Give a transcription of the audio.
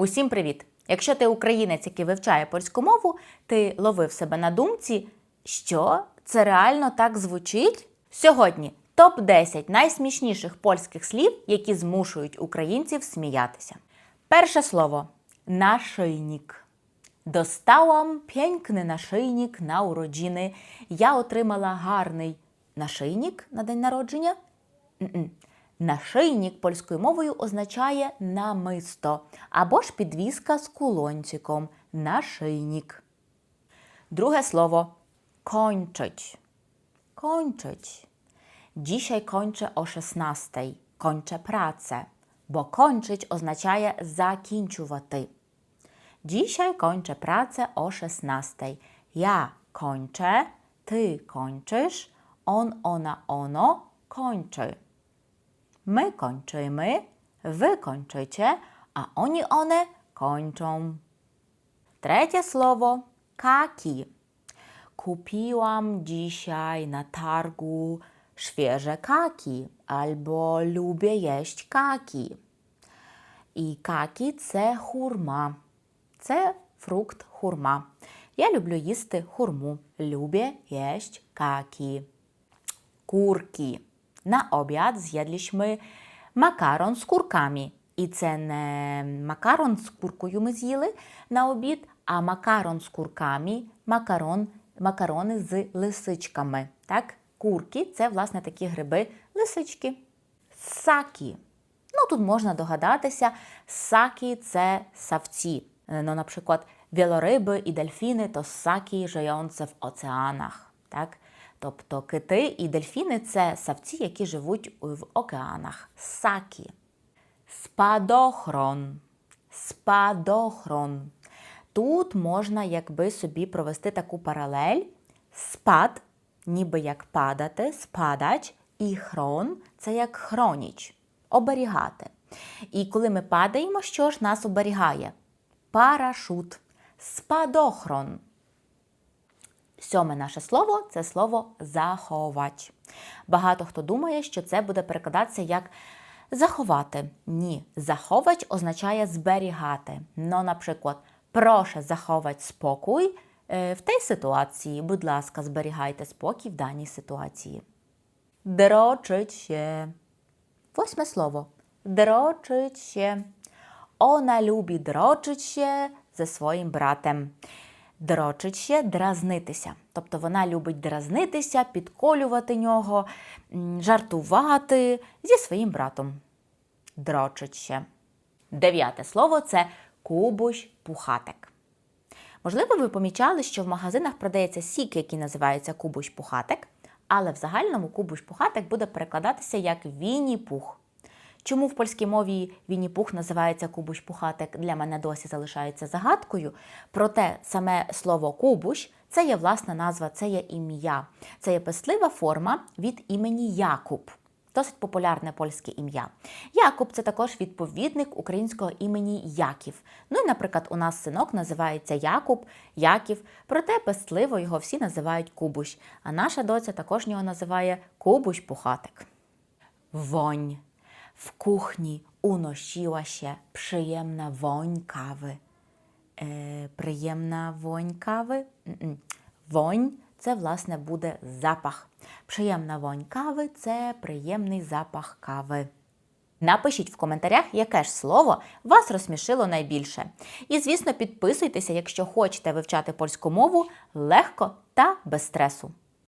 Усім привіт! Якщо ти українець, який вивчає польську мову, ти ловив себе на думці, що це реально так звучить? Сьогодні топ-10 найсмішніших польських слів, які змушують українців сміятися. Перше слово нашийник. Dostałam piękny naszyjnik на urodziny. Я отримала гарний нашийник на день народження. М-м. Нашийник польською мовою означає намисто або ж підвіска з кулончиком. Нашийник. Друге слово kończyć. Kończyć. Dzisiaj kończę o 16. Kończę pracę, bo kończyć означає закінчувати. Dzisiaj kończę pracę o 16. Ja kończę, ty kończysz, on, ona, ono kończy. My kończymy, wy kończycie, a oni, one kończą. Trzecie słowo kaki. Kupiłam dzisiaj na targu świeże kaki albo lubię jeść kaki. І какі це хурма. Це фрукт хурма. Я люблю їсти хурму. Lubię jeść kaki. Курки. На обід з'їдliśmy макарон з курками. І це не макарон з куркою ми з'їли на обід, а макарон з курками, макарон, макарони з лисичками. Так? Курки це, власне, такі гриби лисички. Сакі. Ну, тут можна догадатися, сакі це савці. Ну, наприклад, вілориби і дельфіни то сакі, żyjące в океанах. Так? Тобто кити і дельфіни це савці, які живуть в океанах. Сакі. Спадохрон. Спадохрон. Тут можна якби собі провести таку паралель. Спад, ніби як падати, спадач, і хрон це як хроніч, оберігати. І коли ми падаємо, що ж нас оберігає? Парашут, спадохрон. Сьоме наше слово це слово заховач. Багато хто думає, що це буде перекладатися як заховати. Ні, заховач означає зберігати. Ну, наприклад, прошу заховати спокій е, в тій ситуації. Будь ласка, зберігайте спокій в даній ситуації. Дрочить. Восьме слово. Дрочить. Ona lubi дрочить ще своїм братом. Дрочить ще дразнитися. Тобто вона любить дразнитися, підколювати нього, жартувати зі своїм братом. Дрочить ще. Дев'яте слово це кубуш пухатик. Можливо, ви помічали, що в магазинах продається сік, який називається кубуш пухатик, але в загальному кубуш пухатик буде перекладатися як Вінні-Пух. Чому в польській мові Вінні-Пух називається кубуш пухатик, для мене досі залишається загадкою. Проте саме слово кубуш це є власна назва, це є ім'я. Це є пислива форма від імені Якуб. Досить популярне польське ім'я. Якуб це також відповідник українського імені Яків. Ну і, наприклад, у нас синок називається Якуб, Яків, проте пестливо його всі називають Кубуш. А наша доця також його називає Кубуш Пухатик. Вонь. W kuchni unosiła się przyjemna woń kawy. Приємна вонь кави. М-м. Вонь це, власне, буде запах. Приємна вонь кави це приємний запах кави. Напишіть в коментарях, яке ж слово вас розсмішило найбільше. І, звісно, підписуйтеся, якщо хочете вивчати польську мову легко та без стресу.